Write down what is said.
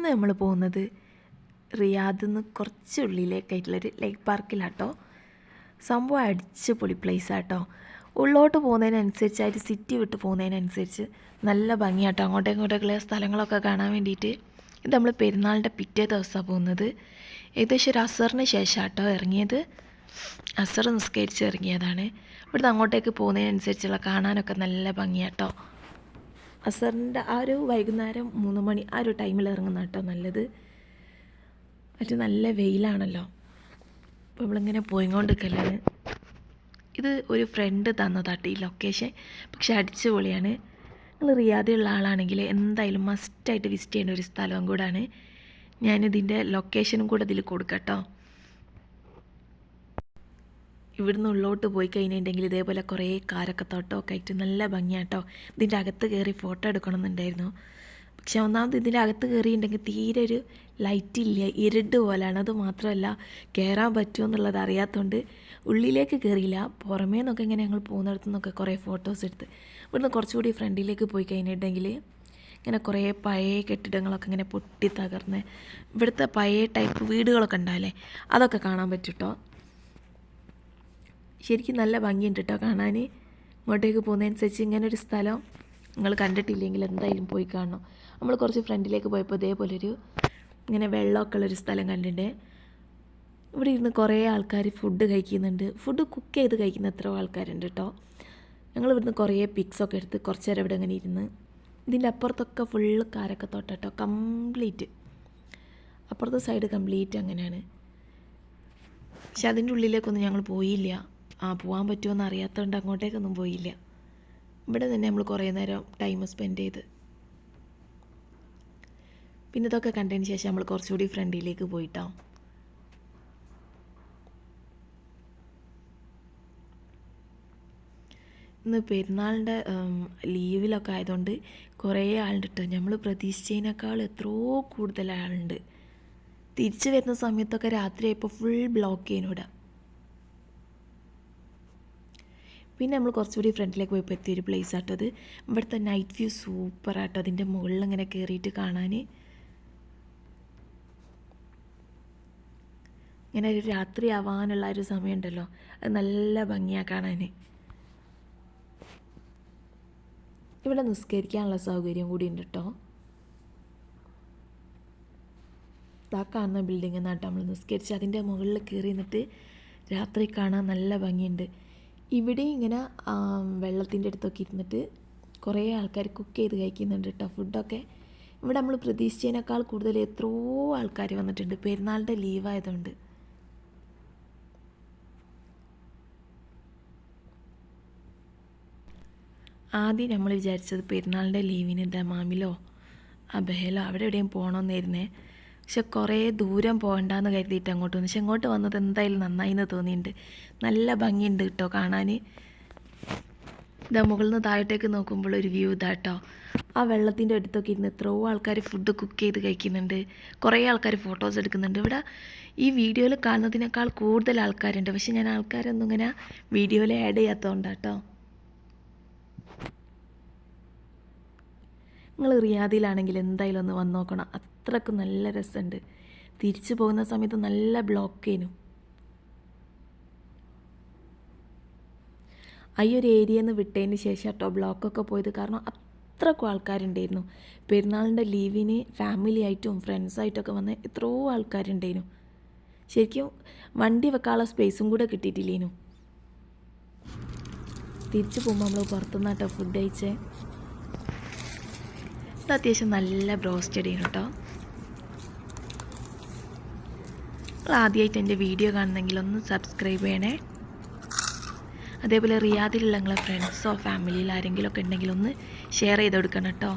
ഇന്ന് നമ്മൾ പോകുന്നത് റിയാദിൽ നിന്ന് കുറച്ച് ഉള്ളിലേക്കായിട്ടുള്ളൊരു ലേക്ക് പാർക്കിലാട്ടോ. സംഭവം അടിച്ച് പൊളി പ്ലേസ് ആട്ടോ. ഉള്ളോട്ട് പോകുന്നതിനനുസരിച്ച് ആ സിറ്റി വിട്ട് പോകുന്നതിനനുസരിച്ച് നല്ല ഭംഗിയാട്ടോ. അങ്ങോട്ടും ഇങ്ങോട്ടൊക്കെയുള്ള സ്ഥലങ്ങളൊക്കെ കാണാൻ വേണ്ടിയിട്ട് ഇത് നമ്മൾ പെരുന്നാളിന്റെ പിറ്റേ ദിവസമാണ് പോകുന്നത്. ഏകദേശം ഒരു അസറിന് ശേഷം ആട്ടോ ഇറങ്ങിയത്. അസർ നിസ്കരിച്ച് ഇറങ്ങിയതാണ്. ഇവിടുന്ന് അങ്ങോട്ടേക്ക് പോകുന്നതിനനുസരിച്ചുള്ള കാണാനൊക്കെ നല്ല ഭംഗിയാട്ടോ. അസറിന്റെ ആ ഒരു വൈകുന്നേരം മൂന്ന് മണി ആ ഒരു ടൈമിൽ ഇറങ്ങുന്ന കേട്ടോ നല്ലത്. മറ്റു നല്ല വെയിലാണല്ലോ. അപ്പോൾ നമ്മളിങ്ങനെ പോയിക്കൊണ്ടിരിക്കലാണ് ഇത് ഒരു ഫ്രണ്ട് തന്നതാട്ടോ ഈ ലൊക്കേഷൻ പക്ഷെ അടിച്ചുപൊളിയാണ്. നിങ്ങൾ റിയാദിലുള്ള ആളാണെങ്കിൽ എന്തായാലും മസ്റ്റായിട്ട് വിസിറ്റ് ചെയ്യേണ്ട ഒരു സ്ഥലവും കൂടാണ്. ഞാനിതിന്റെ ലൊക്കേഷനും കൂടെ ഇതിൽ കൊടുക്കട്ടോ ഇവിടുന്ന് ഉള്ളോട്ട് പോയി കഴിഞ്ഞിട്ടുണ്ടെങ്കിൽ ഇതേപോലെ കുറേ കാരൊക്കെ തോട്ടമൊക്കെ ആയിട്ട് നല്ല ഭംഗിയാട്ടോ. ഇതിന്റെ അകത്ത് കയറി ഫോട്ടോ എടുക്കണമെന്നുണ്ടായിരുന്നു. പക്ഷെ ഒന്നാമത് ഇതിന്റെ അകത്ത് കയറിയിട്ടുണ്ടെങ്കിൽ തീരെ ഒരു ലൈറ്റ് ഇല്ല ഇരുട് പോലെയാണ് അത് മാത്രമല്ല കയറാൻ പറ്റുമോ എന്നുള്ളത് അറിയാത്തതുകൊണ്ട് ഉള്ളിലേക്ക് കയറിയില്ല. പുറമേ നിന്നൊക്കെ ഇങ്ങനെ ഞങ്ങൾ പോകുന്നിടത്തു നിന്നൊക്കെ കുറേ ഫോട്ടോസ് എടുത്ത് ഇവിടുന്ന് കുറച്ചുകൂടി ഫ്രണ്ടിലേക്ക് പോയി കഴിഞ്ഞിട്ടുണ്ടെങ്കിൽ ഇങ്ങനെ കുറേ പഴയ കെട്ടിടങ്ങളൊക്കെ ഇങ്ങനെ പൊട്ടി തകർന്ന് ഇവിടുത്തെ പഴയ ടൈപ്പ് വീടുകളൊക്കെ ഉണ്ടാവില്ലേ അതൊക്കെ കാണാൻ പറ്റും കേട്ടോ ശരിക്കും നല്ല ഭംഗിയുണ്ട് കേട്ടോ കാണാൻ. ഇങ്ങോട്ടേക്ക് പോകുന്നതനുസരിച്ച് ഇങ്ങനെ ഒരു സ്ഥലം നിങ്ങൾ കണ്ടിട്ടില്ലെങ്കിൽ എന്തായാലും പോയി കാണണം. നമ്മൾ കുറച്ച് ഫ്രണ്ടിലേക്ക് പോയപ്പോൾ ഇതേപോലൊരു ഇങ്ങനെ വെള്ളമൊക്കെ ഉള്ളൊരു സ്ഥലം കണ്ടിട്ടുണ്ട്. ഇവിടെ ഇരുന്ന് കുറേ ആൾക്കാർ ഫുഡ് കഴിക്കുന്നുണ്ട്. ഫുഡ് കുക്ക് ചെയ്ത് കഴിക്കുന്ന എത്രയോ ആൾക്കാരുണ്ട് കേട്ടോ ഞങ്ങൾ ഇവിടുന്ന് കുറേ പിക്സൊക്കെ എടുത്ത് കുറച്ച് നേരം ഇവിടെ ഇങ്ങനെ ഇരുന്ന് ഇതിന്റെ അപ്പുറത്തൊക്കെ ഫുള്ള് കാരൊക്കെ കേട്ടോ കംപ്ലീറ്റ് അപ്പുറത്തെ സൈഡ് കംപ്ലീറ്റ് അങ്ങനെയാണ്. പക്ഷെ അതിന്റെ ഉള്ളിലേക്കൊന്നും ഞങ്ങൾ പോയില്ല. ആ പോകാൻ പറ്റുമോ അറിയാത്തതുകൊണ്ട് അങ്ങോട്ടേക്കൊന്നും പോയില്ല. ഇവിടെ തന്നെ നമ്മൾ കുറേ നേരം ടൈം സ്പെൻഡ് ചെയ്ത്. പിന്നെ ഇതൊക്കെ കണ്ടതിന് ശേഷം നമ്മൾ കുറച്ചുകൂടി ഫ്രണ്ടിലേക്ക് പോയിട്ടോ. ഇന്ന് പെരുന്നാളിന്റെ ലീവിലൊക്കെ ആയതുകൊണ്ട് കുറേ ആളുണ്ട് കേട്ടോ നമ്മൾ പ്രതീക്ഷിച്ചതിനേക്കാൾ എത്രയോ കൂടുതൽ ആളുണ്ട്. തിരിച്ചു വരുന്ന സമയത്തൊക്കെ രാത്രിയായപ്പോൾ ഫുൾ ബ്ലോക്ക് ചെയ്യുന്നിവിടെ പിന്നെ നമ്മൾ കുറച്ചുകൂടി ഫ്രണ്ടിലേക്ക് പോയപ്പോൾ എത്തിയൊരു പ്ലേസ് ആട്ടോ അത്. ഇവിടുത്തെ നൈറ്റ് വ്യൂ സൂപ്പർ ആട്ടോ. അതിന്റെ മുകളിൽ ഇങ്ങനെ കയറിയിട്ട് കാണാൻ. ഇങ്ങനെ ഒരു രാത്രി ആവാനുള്ള ഒരു സമയമുണ്ടല്ലോ. അത് നല്ല ഭംഗിയാണ് കാണാൻ. ഇവിടെ നിസ്കരിക്കാനുള്ള സൗകര്യം കൂടി ഉണ്ട് കേട്ടോ ആ കാണുന്ന ബിൽഡിംഗ് എന്നാട്ടോ നമ്മൾ നിസ്കരിച്ച് അതിന്റെ മുകളിൽ കയറി നിന്നിട്ട് രാത്രി കാണാൻ നല്ല ഭംഗിയുണ്ട്. ഇവിടെ ഇങ്ങനെ വെള്ളത്തിന്റെ അടുത്തൊക്കെ ഇരുന്നിട്ട് കുറേ ആൾക്കാർ കുക്ക് ചെയ്ത് കഴിക്കുന്നുണ്ട് കേട്ടോ ഫുഡൊക്കെ. ഇവിടെ നമ്മൾ പ്രതീക്ഷിച്ചതിനേക്കാൾ കൂടുതൽ എത്രയോ ആൾക്കാർ വന്നിട്ടുണ്ട് പെരുന്നാളിന്റെ ലീവായതുകൊണ്ട് ആദ്യം നമ്മൾ വിചാരിച്ചത് പെരുന്നാളിന്റെ ലീവിന് ദമാമിലോ അബഹലോ അവിടെ എവിടെയും പോകണമെന്നായിരുന്നേ. പക്ഷെ കുറേ ദൂരം പോകണ്ടെന്ന് കരുതിയിട്ട് അങ്ങോട്ട് വന്നു. പക്ഷെ ഇങ്ങോട്ട് വന്നത് എന്തായാലും നന്നായി എന്ന് തോന്നിയിട്ടുണ്ട് നല്ല ഭംഗിയുണ്ട് കേട്ടോ കാണാൻ ഇതാ മുകളിൽ നിന്ന് താഴോട്ടേക്ക് നോക്കുമ്പോൾ ഒരു വ്യൂ ഇതാ കേട്ടോ ആ വെള്ളത്തിന്റെ അടുത്തൊക്കെ ഇരുന്ന് എത്രയോ ആൾക്കാർ ഫുഡ് കുക്ക് ചെയ്ത് കഴിക്കുന്നുണ്ട്. കുറേ ആൾക്കാർ ഫോട്ടോസ് എടുക്കുന്നുണ്ട്. ഇവിടെ ഈ വീഡിയോയിൽ കാണുന്നതിനേക്കാൾ കൂടുതൽ ആൾക്കാരുണ്ട്. പക്ഷെ ഞാൻ ആൾക്കാരൊന്നും ഇങ്ങനെ വീഡിയോയിൽ ആഡ് ചെയ്യാത്തതുകൊണ്ടാട്ടോ നിങ്ങൾ റിയാദിലാണെങ്കിൽ എന്തായാലും ഒന്ന് വന്ന് നോക്കണം. അത്രയ്ക്ക് നല്ല രസമുണ്ട് തിരിച്ചു പോകുന്ന സമയത്ത് നല്ല ബ്ലോക്ക് ചെയ്യുന്നു ആ ഒരു ഏരിയയിൽ നിന്ന് വിട്ടതിന് ശേഷം കേട്ടോ ബ്ലോക്കൊക്കെ പോയത്. കാരണം അത്രക്കും ആൾക്കാരുണ്ടായിരുന്നു. പെരുന്നാളിന്റെ ലീവിന് ഫാമിലി ആയിട്ടും ഫ്രണ്ട്സായിട്ടൊക്കെ വന്ന് എത്രയോ ആൾക്കാരുണ്ടായിരുന്നു. ശരിക്കും വണ്ടി വെക്കാനുള്ള സ്പേസും കൂടെ കിട്ടിയിട്ടില്ലേനു. തിരിച്ചു പോകുമ്പോൾ നമ്മൾ പുറത്തുനിന്ന് കേട്ടോ ഫുഡ് കഴിച്ചേ. അത്യാവശ്യം നല്ല ബ്രോസ്റ്റഡ് ചെയ്യണം കേട്ടോ നിങ്ങൾ ആദ്യമായിട്ട് എന്റെ വീഡിയോ കാണുന്നെങ്കിൽ ഒന്ന് സബ്സ്ക്രൈബ് ചെയ്യണേ. അതേപോലെ റിയാദിലുള്ള നിങ്ങളെ ഫ്രണ്ട്സോ ഫാമിലിയിൽ ആരെങ്കിലുമൊക്കെ ഉണ്ടെങ്കിൽ ഒന്ന് ഷെയർ ചെയ്ത് കൊടുക്കണം കേട്ടോ